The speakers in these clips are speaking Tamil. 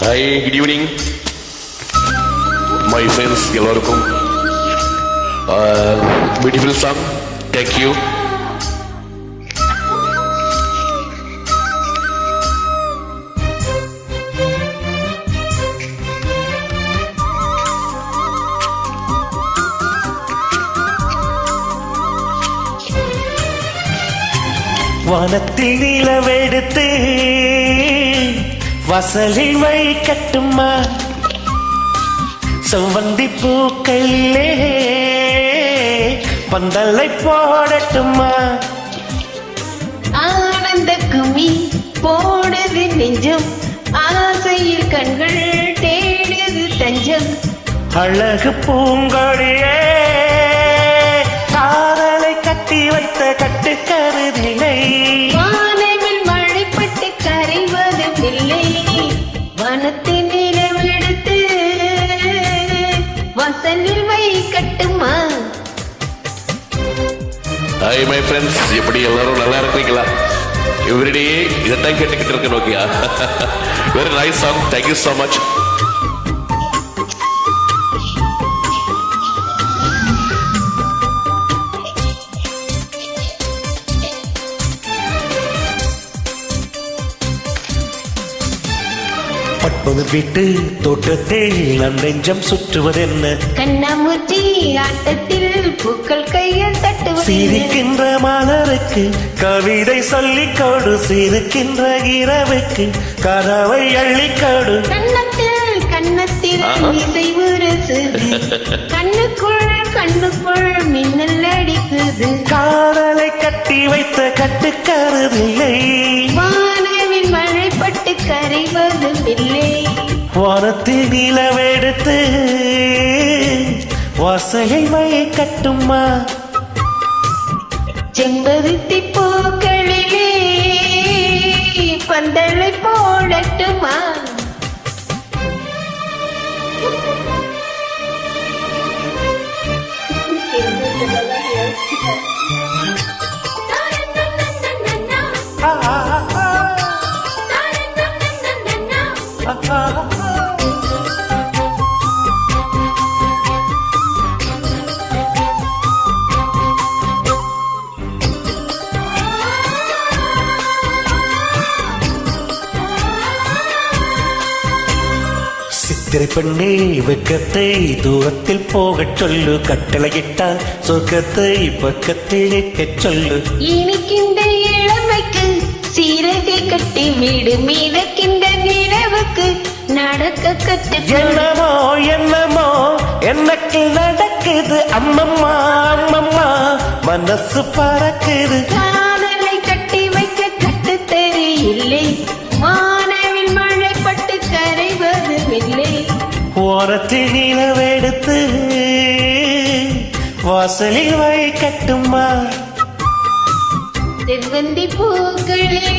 Hi good evening my friends எல்லோருக்கும் பியூட்டிஃபுல் சாங் தேங்க்யூ வானத்தில் நிலவெடுத்து வசலில் வைக்கட்டுமா செவ்வந்தி பூக்களிலே பந்தலை போடட்டுமா? ஆனந்த கும்மி போடுது நெஞ்சம் ஆசையில் கண்கள் தேடுது தஞ்சம். அழகு பூங்கொடியே காதலை கட்டி வைத்த கட்டுக்கருதில்லை ஹாய் மை ஃப்ரெண்ட்ஸ் எப்படி எல்லாரும் நல்லா இருக்கீங்களா எவ்ரிடே இதைத்தான் கேட்டுக்கிட்டு இருக்கேன் ஓகேயா very nice song thank you so much பட்பது வீட்டு தோட்டத்தில் நம் நெஞ்சம் சுற்றுவதென்ன? கண்ணாமூச்சி ஆட்டத்தில் பூக்கள் கையில் தட்டுவது. சிரிக்கின்ற மலருக்கு கவிதை சொல்லிக் கொடு சிரிக்கின்ற இரவுக்கு கதவை அள்ளிக்கொடு. கண்ணத்தில் கண்ணத்தில். இசை உரசுது கண்ணுக்குள் கண்ணுக்குள் மின்னல் அடிக்குது காதலை கட்டி வைத்த கட்டுக்கருதில்லை கரைவதும் இல்லை வானத்தில் நிலவெடுத்து வாசலை வைக்கட்டுமா செம்பருத்தி பூக்களிலே பந்தலை போடட்டுமா? ஆ, சித்திரை பெண்ணே வெக்கத்தை தூரத்தில் போகச் சொல்லு. கட்டளையிட்டால் சொர்க்கத்தை பக்கத்தில் நிற்கச் சொல்லு இனிக்கின்ற இளமைக்கு சீரகை கட்டி வீடு மீதக்கின்ற நிலவுக்கு நடக்க கத்து என்னமோ என்னமோ எனக்கு நடக்குது. அம்மம்மா அம்மம்மா மனசு பறக்குது. காதலை கட்டி வைக்க கட்டு தெரியவில்லை. வானவில் மழைப்பட்டு கரைவதும் இல்லை ஓரத்தில் நிலவெடுத்து வாசலில் வைக்கட்டுமா செவ்வந்தி பூக்களிலே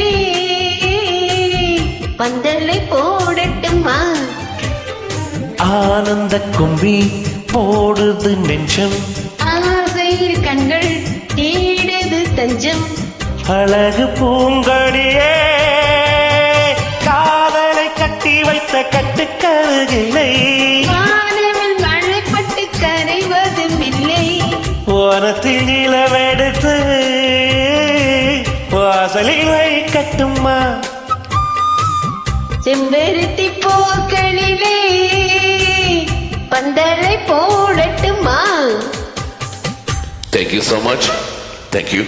பந்தலை போடட்டுமா? ஆனந்த கும்பி போடுது நெஞ்சம். ஆசையில் கண்கள் தேடுது தஞ்சம். அழகு பூங்கொடியே காதலை கட்டி வைத்த கட்டுக்கருகில்லை. வானவில் மழைப்பட்டு கரைவதும் இல்லை. ஓரத்தில் நிலவெடுத்து வாசலில் வைக்கட்டுமா செம்பருத்தி பூக்களிலே பந்தலை போடட்டுமா? Thank you so much thank you